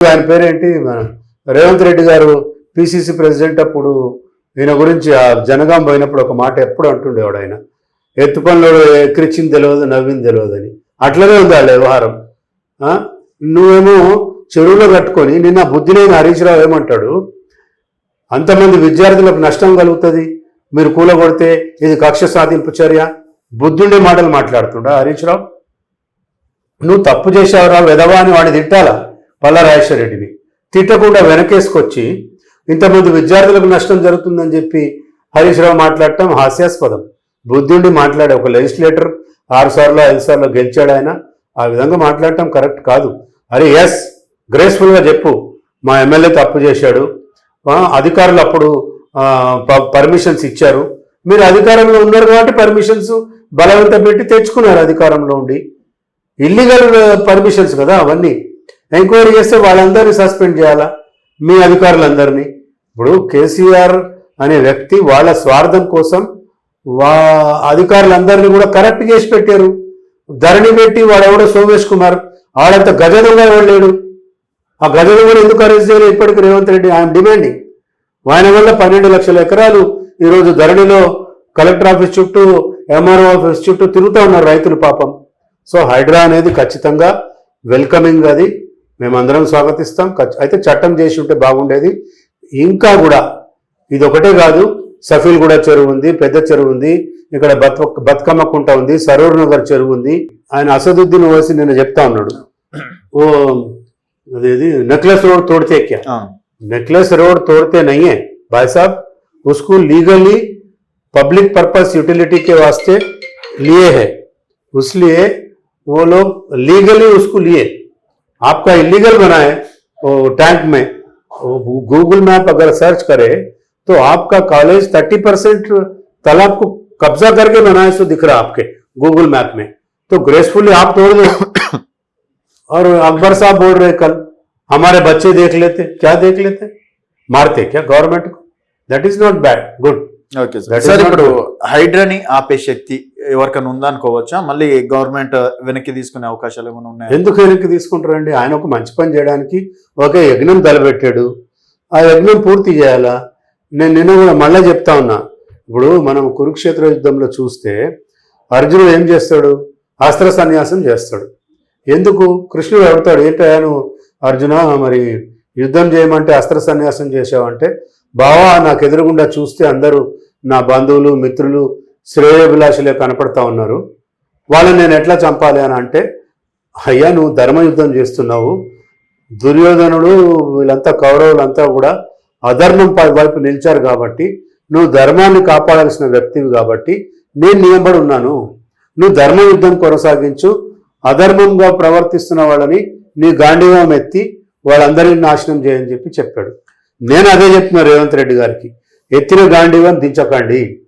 ఆయన పేరేంటి? రేవంత్ రెడ్డి గారు పిసిసి ప్రెసిడెంట్ అప్పుడు ఈయన గురించి ఆ జనగాం పోయినప్పుడు ఒక మాట ఎప్పుడు అంటుండేవాడు ఆయన ఎత్తు పనులు ఎక్కిరిచ్చింది తెలియదు నవ్వింది తెలియదు అని అట్లనే ఉంది వాళ్ళ వ్యవహారం. నువ్వేమో చెరువులో కట్టుకొని నిన్న బుద్ధి లేని హరీష్ రావు ఏమంటాడు? అంతమంది విద్యార్థులకు నష్టం కలుగుతుంది మీరు కూలగొడితే ఇది కక్ష సాధింపు చర్య. బుద్ధుండే మాటలు మాట్లాడుతుండా హరీష్ రావు. నువ్వు తప్పు చేసావురా వెదవా అని వాడిని తిట్టాలా? పల్లారాజేశ్వర రెడ్డిని తిట్టకుండా వెనకేసుకొచ్చి ఇంతమంది విద్యార్థులకు నష్టం జరుగుతుందని చెప్పి హరీష్ రావు మాట్లాడటం హాస్యాస్పదం. బుద్ధుండి మాట్లాడే ఒక లెజిస్లేటర్ ఆరు సార్లు ఐదు సార్లు గెలిచాడు ఆయన. ఆ విధంగా మాట్లాడటం కరెక్ట్ కాదు. అరే ఎస్ గ్రేస్ఫుల్గా చెప్పు. మా ఎమ్మెల్యే తప్పు చేశాడు. అధికారులు అప్పుడు పర్మిషన్స్ ఇచ్చారు. మీరు అధికారంలో ఉన్నారు కాబట్టి పర్మిషన్స్ బలవంతం పెట్టి తెచ్చుకున్నారు అధికారంలో ఉండి. ఇల్లీగల్ పర్మిషన్స్ uh, కదా అవన్నీ. ఎంక్వైరీ చేస్తే వాళ్ళందరినీ సస్పెండ్ చేయాలా? మీ అధికారులందరినీ. ఇప్పుడు కేసీఆర్ అనే వ్యక్తి వాళ్ళ స్వార్థం కోసం వా అధికారులందరినీ కూడా కరెక్ట్ చేసి పెట్టారు. ధరణి పెట్టి వాడెవడో సోమేష్ కుమార్ ఆడంత గజదంగా ఎవడు లేడు? ఆ గజలు కూడా ఎందుకు అరెస్ట్ చేయలేదు ఇప్పటికి రేవంత్ రెడ్డి? ఆయన డిమాండింగ్. ఆయన వల్ల పన్నెండు లక్షల ఎకరాలు ఈరోజు ధరణిలో కలెక్టర్ ఆఫీస్ చుట్టూ ఎంఆర్ఓ ఆఫీస్ చుట్టూ తిరుగుతూ ఉన్నారు రైతులు పాపం. సో హైడ్రా అనేది ఖచ్చితంగా వెల్కమింగ్ అది. మేమందరం స్వాగతిస్తాం ఖచ్- అయితే చట్టం చేసి ఉంటే బాగుండేది ఇంకా కూడా ఇది ఒకటే కాదు సఫీల్ కూడా చెరువు ఉంది పెద్ద చెరువు ఉంది ఇక్కడ బత్ బతుకమ్మ కుంట ఉంది సరూర్ నగర్ చెరువు ఉంది ఆయన అసదుద్దీన్ ఓసి నిన్న చెప్తా ఉన్నాడు ఓ అదేది నెక్లెస్ రోడ్ తోడితే క్యా అవును नेकलेस रोड तोड़ते नहीं है भाई साहब उसको लीगली पब्लिक पर्पस यूटिलिटी के वास्ते लिए है इसलिए वो लोग लीगली उसको लिए आपका इलीगल बना है वो टैंक में वो गूगल मैप अगर सर्च करे तो आपका कॉलेज थर्टी परसेंट तालाब को कब्जा करके बनाए सो दिख रहा है आपके गूगल मैप में तो ग्रेसफुली आप तोड़ दो और अकबर साहब बोल रहे कल हमारे बच्चे देख लेते क्या देख लेते मारते क्या गवर्नमेंट को that is not bad good okay sir That is sir not ఇప్పుడు హైడ్రాని ఆపే శక్తి ఎవరికైనా ఉందా అనుకోవచ్చా? మళ్ళీ గవర్నమెంట్ వెనక్కి తీసుకునే అవకాశాలు ఏమైనా ఉన్నాయా? ఎందుకు వెనక్కి తీసుకుంటారండి? ఆయన ఒక మంచి పని చేయడానికి ఒక యజ్ఞం తలపెట్టాడు. ఆ యజ్ఞం పూర్తి చేయాలా? నేను నిన్న కూడా మళ్ళీ చెప్తా ఉన్నా. ఇప్పుడు మనం కురుక్షేత్ర యుద్ధంలో చూస్తే అర్జునుడు ఏం చేస్తాడు? అస్త్ర సన్యాసం చేస్తాడు. ఎందుకు? కృష్ణుడు అడుగుతాడు ఏంటను అర్జున మరి యుద్ధం చేయమంటే అస్త్ర సన్యాసం చేసావంటే బావా నాకు ఎదురుగుండా చూస్తే అందరూ నా బంధువులు మిత్రులు శ్రేయోభిలాషులే కనపడతా ఉన్నారు. వాళ్ళని నేను ఎట్లా చంపాలి అని అంటే అయ్యా నువ్వు ధర్మయుద్ధం చేస్తున్నావు. దుర్యోధనుడు వీళ్ళంతా కౌరవులంతా కూడా అధర్మం పై- వైపు నిలిచారు కాబట్టి నువ్వు ధర్మాన్ని కాపాడాల్సిన వ్యక్తివి కాబట్టి నేను నియమబడి ఉన్నాను. నువ్వు ధర్మయుద్ధం కొనసాగించు. అధర్మంగా ప్రవర్తిస్తున్న వాళ్ళని నీ గాంధీవం ఎత్తి వాళ్ళందరినీ నాశనం చేయని చెప్పి చెప్పాడు. నేను అదే చెప్తున్నా రేవంత్ రెడ్డి గారికి ఎత్తిన గాంధీవం దించకండి.